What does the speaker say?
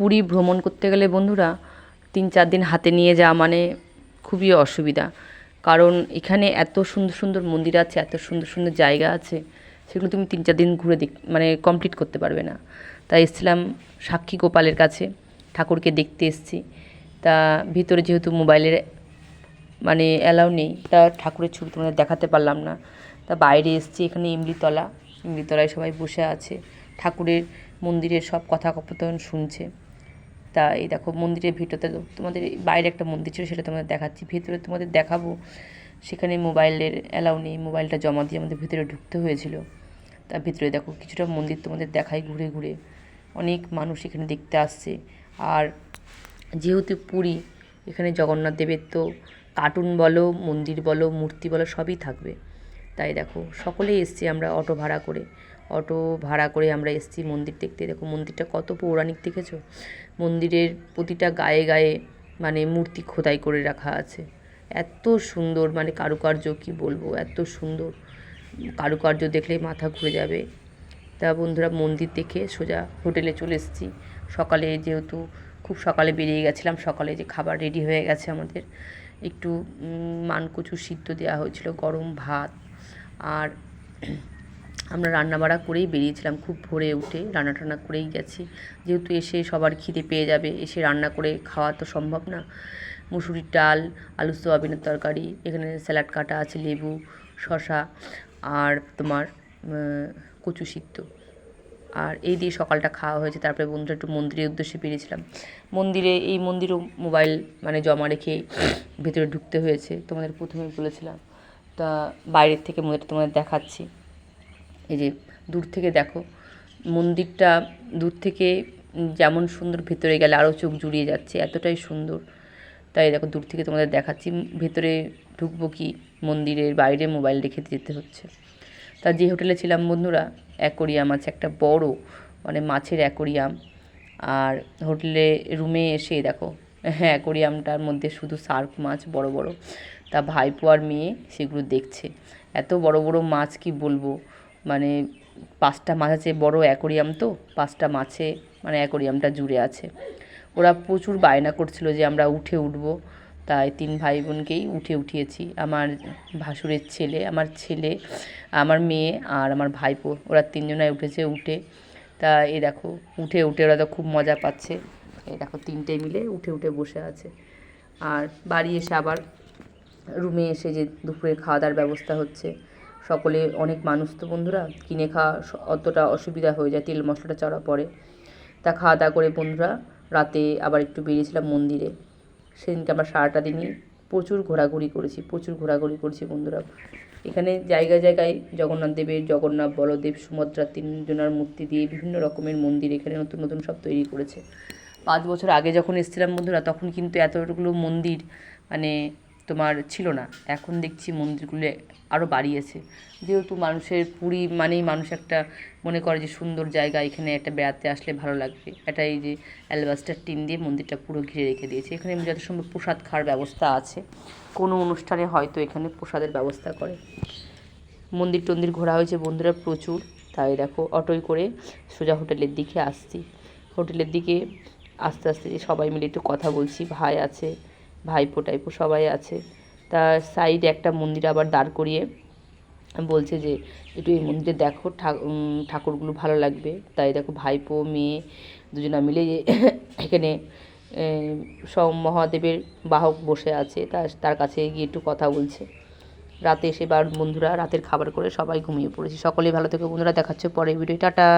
পুরী ভ্রমণ করতে গেলে বন্ধুরা তিন চার দিন হাতে নিয়ে যাওয়া মানে খুবই অসুবিধা। কারণ এখানে এত সুন্দর সুন্দর মন্দির আছে, এত সুন্দর সুন্দর জায়গা আছে, সেগুলো তুমি তিন চার দিন ঘুরে দেখ মানে কমপ্লিট করতে পারবে না। তাই এসেছিলাম সাক্ষী গোপালের কাছে, ঠাকুরকে দেখতে এসেছি। তা ভিতরে যেহেতু মোবাইলের মানে অ্যালাউ নেই, তা ঠাকুরের ছবি তোমাদের দেখাতে পারলাম না। তা বাইরে এসছি এখানে ইমলিতলা, ইমলিতলায় সবাই বসে আছে। ঠাকুরের মন্দিরের সব কথাকপতন শুনছে। তা এই দেখো মন্দিরের ভিতরতে তো তোমাদের বাইরে একটা মন্দির ছিল, সেটা তোমাদের দেখাচ্ছি। ভিতরে তোমাদের দেখাবো, সেখানে মোবাইলের অ্যালাউ নেই, মোবাইলটা জমা দিয়ে আমাদের ভিতরে ঢুকতে হয়েছিল। তা ভিতরে দেখো কিছুটা মন্দির তোমাদের দেখাই ঘুরে ঘুরে। অনেক মানুষ এখানে দেখতে আসছে। আর যেহেতু পুরী, এখানে জগন্নাথ দেবের তো কার্টুন বলো, মন্দির বলো, মূর্তি বলো, সবই থাকবে। তাই দেখো, সকলেই এসছি আমরা অটো ভাড়া করে। অটো ভাড়া করে আমরা এসেছি মন্দির দেখতে। দেখো মন্দিরটা কত পৌরাণিক দেখেছ? মন্দিরের প্রতিটা গায়ে গায়ে মানে মূর্তি খোদাই করে রাখা আছে। এত সুন্দর মানে কারুকার্য কি বলব? এত সুন্দর। কারুকার্য দেখলে মাথা ঘুরে যাবে। তা বন্ধুরা মন্দির দেখে সোজা হোটেলে চলে এসেছি। সকালে যেহেতু খুব সকালে বেরিয়ে গেছিলাম, সকালে যে খাবার রেডি হয়ে গেছে আমাদের, একটু মানকচু সিদ্ধ দেওয়া হয়েছিল, গরম ভাত আর আমরা রান্না রান্নাবাড়া করেই বেরিয়েছিলাম, খুব ভোরে উঠে রান্না টান্না করেই গেছি। যেহেতু এসে সবার খিদে পেয়ে যাবে, এসে রান্না করে খাওয়া তো সম্ভব না। মুসুরির ডাল আলু সোয়াবিনের তরকারি, এখানে স্যালাড কাটা আছে, লেবু, শসা আর তোমার কচু সিদ্ধ। আর এই দিয়ে সকালটা খাওয়া হয়েছে, তারপরে বন্ধুরা একটু মন্দিরের উদ্দেশ্যে বেরিয়েছিলাম। মন্দিরে, এই মন্দিরও মোবাইল মানে জমা রেখে ভেতরে ঢুকতে হয়েছে, তোমাদের প্রথমেই বলেছিলাম। তা বাইরের থেকে মন্দিরটা তোমাদের দেখাচ্ছি। এই যে দূর থেকে দেখো, মন্দিরটা দূর থেকে যেমন সুন্দর ভেতরে গেলে আরও চোখ জুড়িয়ে যাচ্ছে, এতটাই সুন্দর। তাই দেখো দূর থেকে তোমাদের দেখাচ্ছি, ভেতরে ঢুকবো কি মন্দিরের বাইরে মোবাইল রেখে যেতে হচ্ছে। তা যে হোটেলে ছিলাম বন্ধুরা, অ্যাকোরিয়াম আছে, একটা বড় মানে মাছের অ্যাকোরিয়াম। আর হোটেলে রুমে এসে দেখো হ্যাঁ অ্যাকোরিয়ামটার মধ্যে শুধু শার্ক মাছ, বড় বড়। তা ভাইপো আর মেয়ে সেগুলো দেখছে। এত বড় বড় মাছ কি বলব? মানে পাঁচটা মাছ আছে, বড় অ্যাকোরিয়াম তো, পাঁচটা মাছে মানে অ্যাকোরিয়ামটা জুড়ে আছে। ওরা প্রচুর বায়না করছিল যে আমরা উঠে উঠব। তাই তিন ভাই বোনকেই উঠে উঠিয়েছি। আমার ভাসুরের ছেলে, আমার ছেলে, আমার মেয়ে আর আমার ভাইপো, ওরা তিনজনায় উঠেছে উঠে। তা এই দেখো, উঠে উঠে ওরা তো খুব মজা পাচ্ছে। এই দেখো তিনটে মিলে উঠে উঠে বসে আছে। আর বাড়ি এসে আবার রুমে এসে যে দুপুরে খাওয়া দাওয়ার ব্যবস্থা হচ্ছে। সকলে, অনেক মানুষ তো বন্ধুরা, কিনে খাওয়া অতটা অসুবিধা হয়ে যায়, তেল মশলাটা চড়া পড়ে তা খাওয়া দাওয়া করে বন্ধুরা, রাতে আবার একটু বেরিয়েছিলাম মন্দিরে। সেদিনকে আমরা সারাটা দিনই প্রচুর ঘোরাঘুরি করেছি, প্রচুর ঘোরাঘুরি করেছি বন্ধুরা। এখানে জায়গায় জায়গায় জগন্নাথ দেবের, জগন্নাথ বলদেব সুভদ্রা তিনজনার মূর্তি দিয়ে বিভিন্ন রকমের মন্দির এখানে নতুন নতুন সব তৈরি করেছে। পাঁচ বছর আগে যখন এসেছিলাম বন্ধুরা, তখন কিন্তু এতগুলো মন্দির মানে তোমার ছিল না। এখন দেখছি মন্দিরগুলো আরও বাড়িয়েছে। যেহেতু মানুষের পুরী মানেই মানুষ একটা মনে করে যে সুন্দর জায়গা, এখানে একটা বেড়াতে আসলে ভালো লাগবে। এটা এই যে অ্যালবাস্টার টিন দিয়ে মন্দিরটা পুরো ঘিরে রেখে দিয়েছে। এখানে যত সম্ভব প্রসাদ খাওয়ার ব্যবস্থা আছে। কোনো অনুষ্ঠানে হয়তো এখানে প্রসাদের ব্যবস্থা করে। মন্দির টন্দির ঘোরা হয়েছে বন্ধুরা প্রচুর। তাই দেখো, অটোয় করে সোজা হোটেলের দিকে আসছি। হোটেলের দিকে আস্তে আস্তে সবাই মিলে একটু কথা বলছি। ভাই আছে ভাইপো টাইপো সবাই আছে। তা সাইডে একটা মন্দির আবার দাঁড় করিয়ে বলছে যে, একটু এই মন্দিরে দেখো ঠাকুরগুলো ভালো লাগবে। তাই দেখো ভাইপো, মেয়ে দুজনা মিলে এখানে সব মহাদেবের বাহক বসে আছে। তার তার কাছে গিয়ে একটু কথা বলছে। রাতে এসে বার বন্ধুরা, রাতের খাবার করে সবাই ঘুমিয়ে পড়েছি। সকলেই ভালো থেকে বন্ধুরা, দেখাচ্ছে পরে ভিডিও টাটা!